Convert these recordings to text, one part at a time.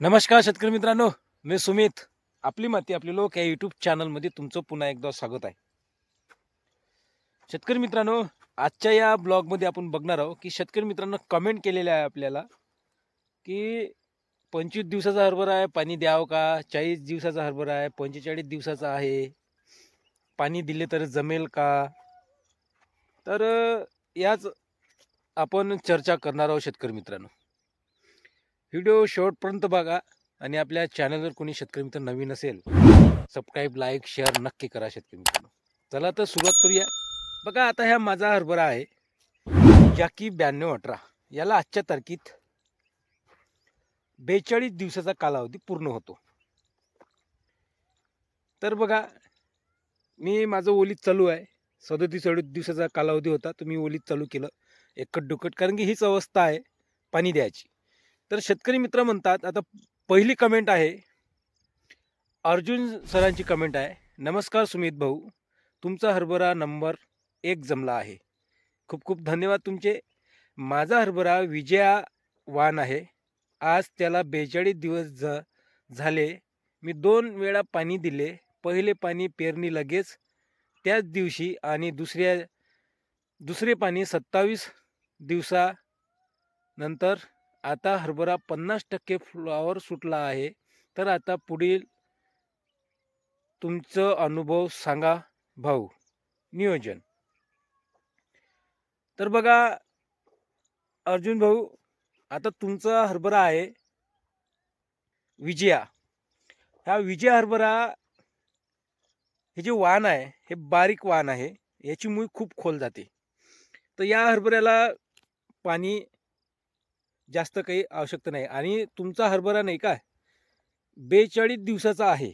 नमस्कार शेतकरी मित्रांनो मी सुमित. आपली माती आपले लोक या युट्यूब चॅनलमध्ये तुमचं पुन्हा एकदा स्वागत आहे. शेतकरी मित्रांनो आजच्या या ब्लॉगमध्ये आपण बघणार आहोत की शेतकरी मित्रांनो कमेंट केलेलं आहे आपल्याला की पंचवीस दिवसाचा हरभरा आहे पाणी द्यावं का? चाळीस दिवसाचा हरभरा आहे पंचेचाळीस दिवसाचा आहे. पाणी दिले तर जमेल का? तर याच आपण चर्चा करणार आहोत शेतकरी मित्रांनो. व्हिडिओ शेवटपर्यंत बघा आणि आपल्या चॅनलवर कोणी शेतकरी मित्र नवीन असेल सबस्क्राईब लाईक शेअर नक्की करा शेतकरी मित्रांनो. चला तर सुरुवात करूया. बघा आता ह्या माझा हरभरा आहे. जाकी ब्याण्णव अठरा. याला आजच्या तारखेत बेचाळीस दिवसाचा कालावधी पूर्ण होतो. तर बघा मी माझं ओलीत चालू आहे. सदोतीस अडीच दिवसाचा कालावधी होता. तुम्ही ओलीत चालू केलं. एकट दुकट कारण की हीच अवस्था आहे. पाणी द्यायची. तर शेतकरी मित्र म्हणतात आता पहिली कमेंट आहे. अर्जुन सरांची कमेंट आहे. नमस्कार सुमित भाऊ. तुमचा हरभरा नंबर एक जमला आहे. खूप खूप धन्यवाद तुमचे. माझा हरभरा विजया वान आहे. आज त्याला बेचाळीस दिवस ज झाले. मी दोन वेळा पाणी दिले. पहिले पाणी पेरणी लगेच. त्याच दिवशी आणि दुसऱ्या दुसरे पाणी सत्तावीस दिवसानंतर आता हरभरा पन्नास टक्के फ्लॉवर सुटला आहे. तर आता पुढील तुमचं अनुभव सांगा भाऊ. नियोजन. तर बघा अर्जुन भाऊ आता तुमचा हरभरा आहे. विजया. ह्या विजया हरभरा हे जे वाण आहे हे बारीक वाण आहे. याची मुळी खूप खोल जाते. तर या हरभऱ्याला पाणी जास्त काही आवश्यकता नाही. आणि तुमचा हरभरा नाही का? बेचाळीस दिवसाचा आहे.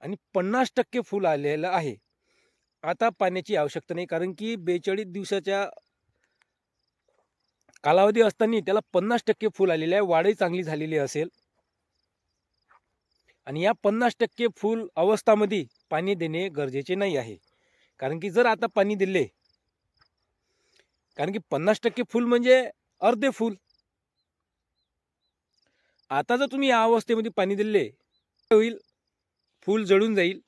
आणि पन्नास टक्के फूल आलेलं आहे. आता पाण्याची आवश्यकता नाही. कारण की बेचाळीस दिवसाच्या कालावधी असताना त्याला पन्नास टक्के फूल आलेले आहे. वाढही चांगली झालेली असेल. आणि या पन्नास टक्के फूल अवस्थामध्ये पाणी देणे गरजेचे नाही आहे. कारण की जर आता पाणी दिले कारण की पन्नास टक्के फूल म्हणजे अर्धे फूल. आता जर तुम्ही या अवस्थेमध्ये पाणी दिले काय होईल फूल जळून जाईल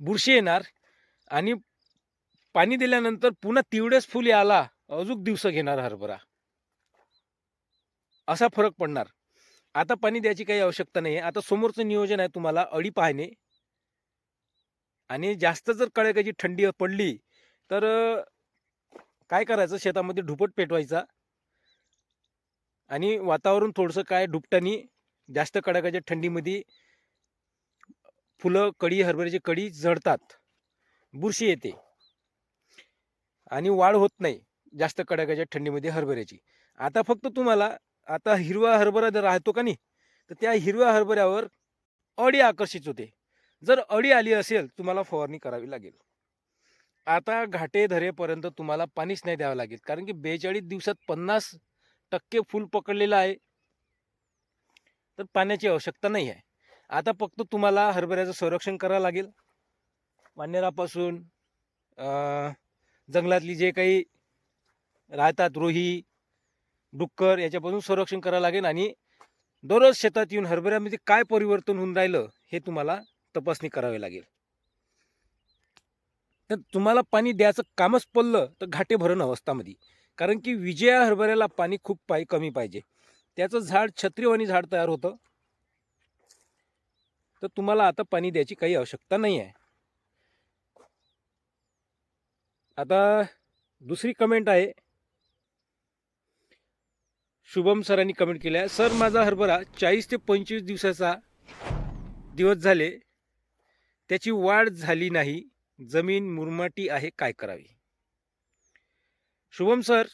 बुरशी येणार आणि पाणी दिल्यानंतर पुन्हा तेवढेच फूल याला अजून दिवस घेणार हरभरा. असा फरक पडणार. आता पाणी द्यायची काही आवश्यकता नाही आता समोरचं नियोजन आहे तुम्हाला अळी पाहणे. आणि जास्त जर कळ्याची थंडी पडली तर काय करायचं? शेतामध्ये ढुपट पेटवायचा. आणि वातावरण थोडंसं काय डुबटानी जास्त कडाक्याच्या थंडीमध्ये फुलं कडी हरभऱ्याची कडी जळतात बुरशी येते. आणि वाढ होत नाही जास्त कडाक्याच्या थंडीमध्ये हरभऱ्याची. आता फक्त तुम्हाला आता हिरवा हरभरा जर राहतो का नाही तर त्या हिरव्या हरभऱ्यावर अडी आकर्षित होते. जर अळी आली असेल तुम्हाला फवारणी करावी लागेल. आता घाटे धरेपर्यंत तुम्हाला पाणीच नाही द्यावं लागेल. कारण की बेचाळीस दिवसात पन्नास टक्के फूल पकडलेलं आहे. तर पाण्याची आवश्यकता नाही आहे. आता फक्त तुम्हाला हरभऱ्याचं संरक्षण करावं लागेल. वानेरापासून जंगलातली जे काही राहतात रोही डुक्कर याच्यापासून संरक्षण करावं लागेल आणि दररोज शेतात येऊन हरभऱ्यामध्ये काय परिवर्तन होऊन राहिलं हे तुम्हाला तपासणी करावी लागेल. तर तुम्हाला पाणी द्यायचं कामच पडलं तर घाटे भरण अवस्थामध्ये. कारण की विजया हरभऱ्याला पाणी खूप पाय कमी पाहिजे. त्याचं झाड छत्रीवाणी झाड तयार होतं. तर तुम्हाला आता पाणी द्यायची काही आवश्यकता नाही आहे. आता दुसरी कमेंट आहे. शुभम सरांनी कमेंट केली आहे. सर माझा हरभरा चाळीस ते पंचवीस दिवसाचा दिवस झाले. त्याची वाढ झाली नाही. जमीन मुरमाटी आहे. काय करावी? शुभम सर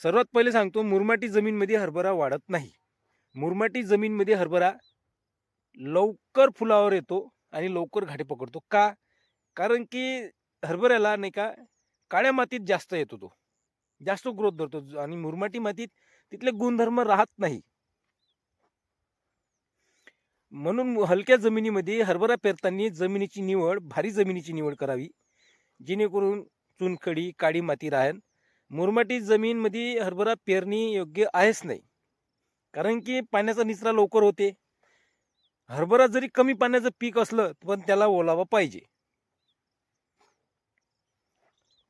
सर्वात पहिले सांगतो मुरमाटी जमीनमध्ये हरभरा वाढत नाही. मुरमाटी जमीनमध्ये हरभरा लवकर फुलावर येतो आणि लवकर घाटे पकडतो. का? कारण की हरभऱ्याला नाही का काळ्या मातीत जास्त येतो तो जास्त ग्रोथ धरतो आणि मुरमाटी मातीत तिथले गुणधर्म राहत नाही. म्हणून हलक्या जमिनीमध्ये हरभरा पेरताना जमिनीची निवड भारी जमिनीची निवड करावी. जेणेकरून चुनखडी काळी माती राहन. मुरमाटी जमीनमध्ये हरभरा पेरणी योग्य आहेच नाही. कारण की पाण्याचा निचरा लवकर होते. हरभरा जरी कमी पाण्याचं पीक असलं पण त्याला ओलावा पाहिजे.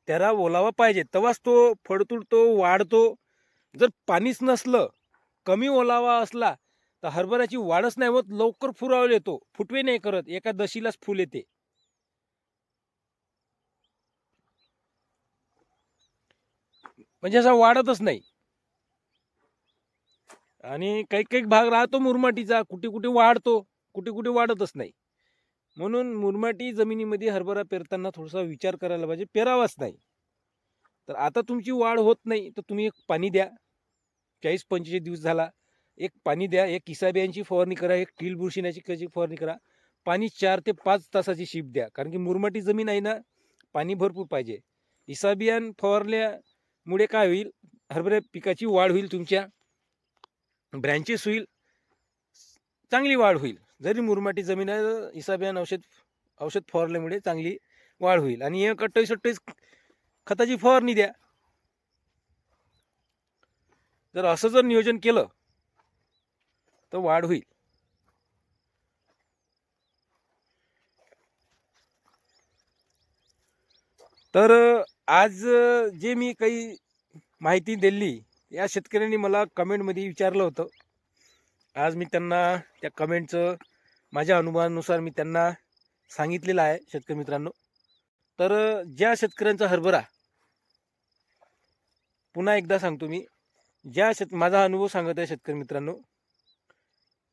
त्याला ओलावा पाहिजे. तेव्हाच तो फडतुडतो वाढतो. जर पाणीच नसलं कमी ओलावा असला तर हरभऱ्याची वाढच नाही होत. लवकर फुरावल येतो. फुटवे नाही करत. एका दशीलाच फुल येते. म्हणजे असा वाढतच नाही. आणि काही काही भाग राहतो मुरमाटीचा कुठे कुठे वाढतो कुठे कुठे वाढतच नाही. म्हणून मुरमाटी जमिनीमध्ये हरभरा पेरताना थोडासा विचार करायला पाहिजे पेरावाच नाही. तर आता तुमची वाढ होत नाही तर तुम्ही एक पाणी द्या. चाळीस पंचेचाळीस दिवस झाला एक पाणी द्या एक इसाबियांची फवारणी करा एक टील बुरशिण्याची कशी फवारणी करा. पाणी चार ते पाच तासाची शिप द्या कारण की मुरमाटी जमीन आहे ना पाणी भरपूर पाहिजे. इसाबियान फवारल्या मुळे काय होईल? हरभऱ्या पिकाची वाढ होईल तुमच्या. ब्रँचेस होईल. चांगली वाढ होईल. जरी मुरमाटी जमीन आहे तर इसाबियान औषध औषध फवारल्यामुळे चांगली वाढ होईल. आणि एक अठ्ठावीस अठ्ठावीस खताची फवारणी द्या. जर असं जर नियोजन केलं तर वाढ होईल. तर आज जे मी काही माहिती दिली या शेतकऱ्यांनी मला कमेंटमध्ये विचारलं होतं. आज मी त्यांना त्या कमेंटचं माझ्या अनुभवानुसार मी त्यांना सांगितलेलं आहे शेतकरी मित्रांनो. तर ज्या शेतकऱ्यांचा हरभरा पुन्हा एकदा सांगतो मी ज्या शेत माझा अनुभव सांगत आहे शेतकरी मित्रांनो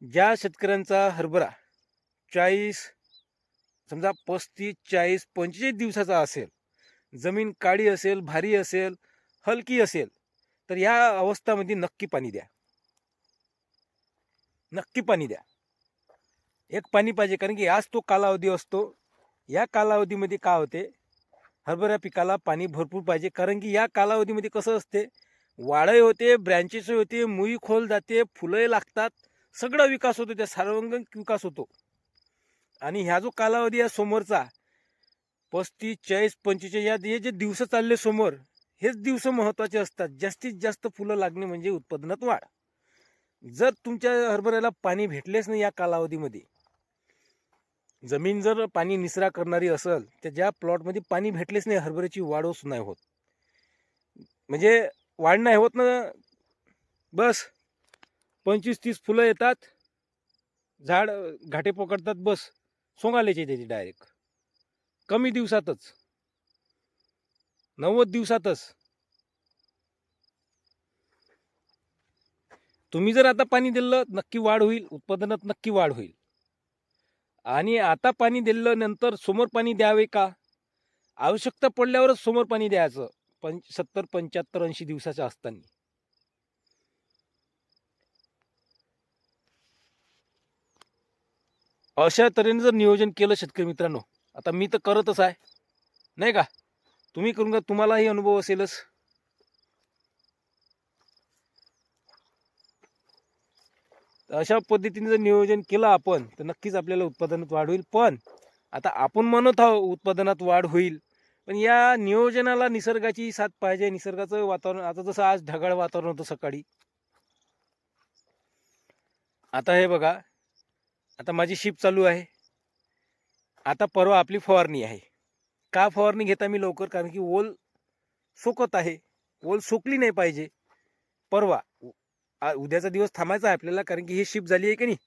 ज्या शेतकऱ्यांचा हरभरा चाळीस समजा पस्तीस चाळीस पंचेचाळीस दिवसाचा असेल जमीन काळी असेल भारी असेल हलकी असेल तर या अवस्थामध्ये नक्की पाणी द्या. नक्की पाणी द्या. एक पाणी पाहिजे कारण की आज तो कालावधी असतो. या कालावधीमध्ये काय होते? हरभरा पिकाला पाणी भरपूर पाहिजे कारण की या कालावधीमध्ये कसं असते? वाळही होते ब्रँचेस होते मुई खोल जाते फुलंही लागतात सगळा विकास होतो त्या सार्वंगिक विकास होतो. आणि ह्या जो कालावधी आहे समोरचा पस्तीस चाळीस पंचेचाळीस या हे जे दिवस चालले समोर हेच दिवस महत्त्वाचे असतात. जास्तीत जास्त फुलं लागणे म्हणजे उत्पादनात वाढ. जर तुमच्या हरभऱ्याला पाणी भेटलेच नाही या कालावधीमध्ये जमीन जर पाणी निसरा करणारी असेल तर ज्या प्लॉटमध्ये पाणी भेटलेच नाही हरभऱ्याची वाढच नाही होत. म्हणजे वाढ नाही होत ना? बस. पंचवीस तीस फुलं येतात. झाड घाटे पकडतात बस. सोंगाल्याचे त्याची डायरेक्ट कमी दिवसातच. नव्वद दिवसातच. तुम्ही जर आता पाणी दिलं नक्की वाढ होईल उत्पादनात नक्की वाढ होईल. आणि आता पाणी दिलं नंतर समोर पाणी द्यावे का? आवश्यकता पडल्यावरच समोर पाणी द्यायचं पंच सत्तर पंच्याहत्तर ऐंशी दिवसाच्या असताना. अशा तऱ्हेने जर नियोजन केलं शेतकरी मित्रांनो आता मी तर करतच आहे. नाही का? तुम्ही करून का तुम्हालाही अनुभव असेलच. अशा पद्धतीने जर नियोजन केलं आपण तर नक्कीच आपल्याला उत्पादनात वाढ होईल. पण आता आपण म्हणत आहोत उत्पादनात वाढ होईल. पण या नियोजनाला निसर्गाची साथ पाहिजे. निसर्गाचं वातावरण आता जसं आज ढगाळ वातावरण होतं सकाळी. आता हे बघा. आता माझी शिप चालू आहे. आता परवा आपली फवारणी आहे. का फवारणी घेता मी लवकर? कारण की ओल सुकत आहे. ओल सुकली नाही पाहिजे. परवा उद्याचा दिवस थांबायचा आहे आपल्याला कारण की ही शिप झाली आहे की नाही?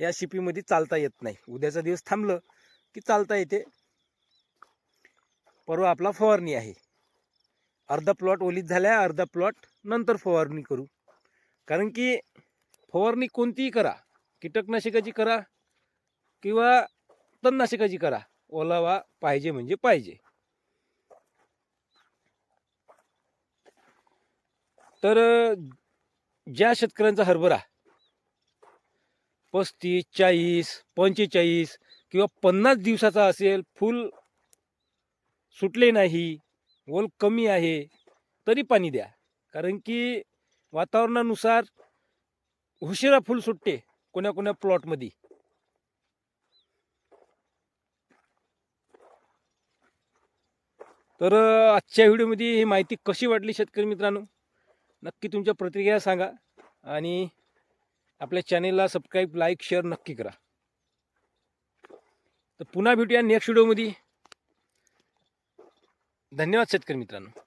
या शिपीमध्ये चालता येत नाही. उद्याचा दिवस थांबलं की चालता येते. परवा आपला फवारणी आहे. अर्धा प्लॉट ओलीत झाल्या अर्धा प्लॉट नंतर फवारणी करू. कारण की फवारणी कोणतीही करा. कीटकनाशकाची करा किंवा तणनाशकाची करा. ओलावा पाहिजे म्हणजे पाहिजे. तर ज्या शेतकऱ्यांचा हरभरा पस्तीस चाळीस पंचेचाळीस किंवा पन्नास दिवसाचा असेल फुल सुटले नाही ओल कमी आहे तरी पाणी द्या. कारण की वातावरणानुसार उशिरा फुल सुटते कोण्या कोण्या प्लॉटमध्ये तर आजच्या व्हिडिओमध्ये ही माहिती कशी वाटली शेतकरी मित्रांनो? नक्की तुमच्या प्रतिक्रिया सांगा आणि आपल्या चॅनेलला सबस्क्राईब लाईक शेअर नक्की करा. तर पुन्हा भेटूया नेक्स्ट व्हिडिओमध्ये. धन्यवाद शेतकरी मित्रांनो.